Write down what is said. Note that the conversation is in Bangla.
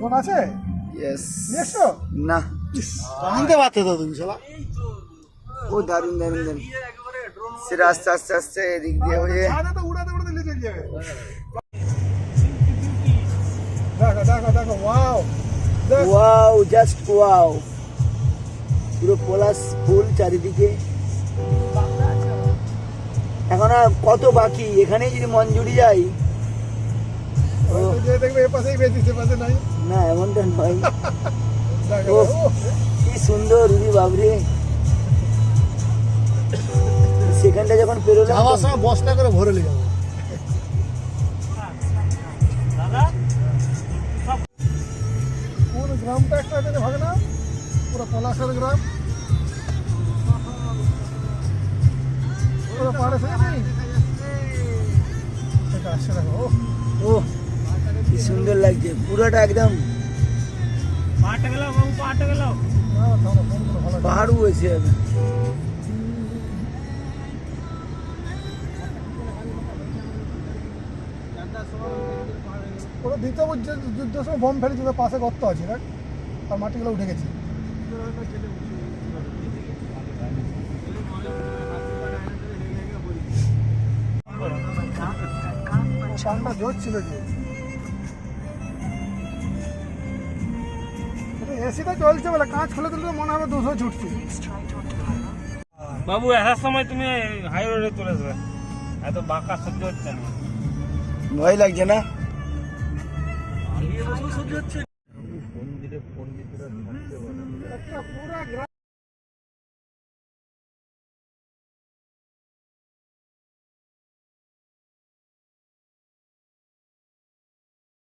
তোমার আছে? ইয়েস না। আনতে পারতে তো তুমি শালা। ও দারুণ দারুণ দারুণ। সেটা আস্তে আস্তে আস্তে এদিক দিয়ে হয়ে উড়াতে উড়াতে নিয়ে চলে যাবে। দেখো দেখো দেখো ওয়াও ওয়াও জাস্ট ওয়াও পুরো পলাশ ফুল চারিদিকে। এখন আর কত বাকি? এখানেই যদি মন ও হয়তো যে দেখবে এ পাশেই বেশি সে পাশে নাই না এমনটা নয়। ও। কি সুন্দর রুবি বাবরে। সেখানটা যখন পেরোলাম যাওয়ার সময় বস্তা করে ভরে নিয়ে যাব। কোন গ্রামটা একটা আছে ভাগনা পুরো পলাশের গ্রাম। পুরো পাহাড়ে থেকে নেই এটা আসছে দেখো ও ও কি সুন্দর লাগছে পুরোটা একদম পাহাড়ও হয়েছে ওরা দ্বিতীয় যুদ্ধ- যুদ্ধের সময় বোম ফেলেছিল পাশে গর্ত আছে দেখ। আর মাটিগুলো উঠে গেছে। পানটা জোর ছিল যে। এসিটা চলছে বলে কাঁচ খুলে দিলে মনে হবে দুশো ছুটছে। বাবু আসার সময় তুমি হাই রোডে চলে চলেছে এত বাঁকা সহ্য হচ্ছে না। ভয় লাগছে না? পুরা গ্রাম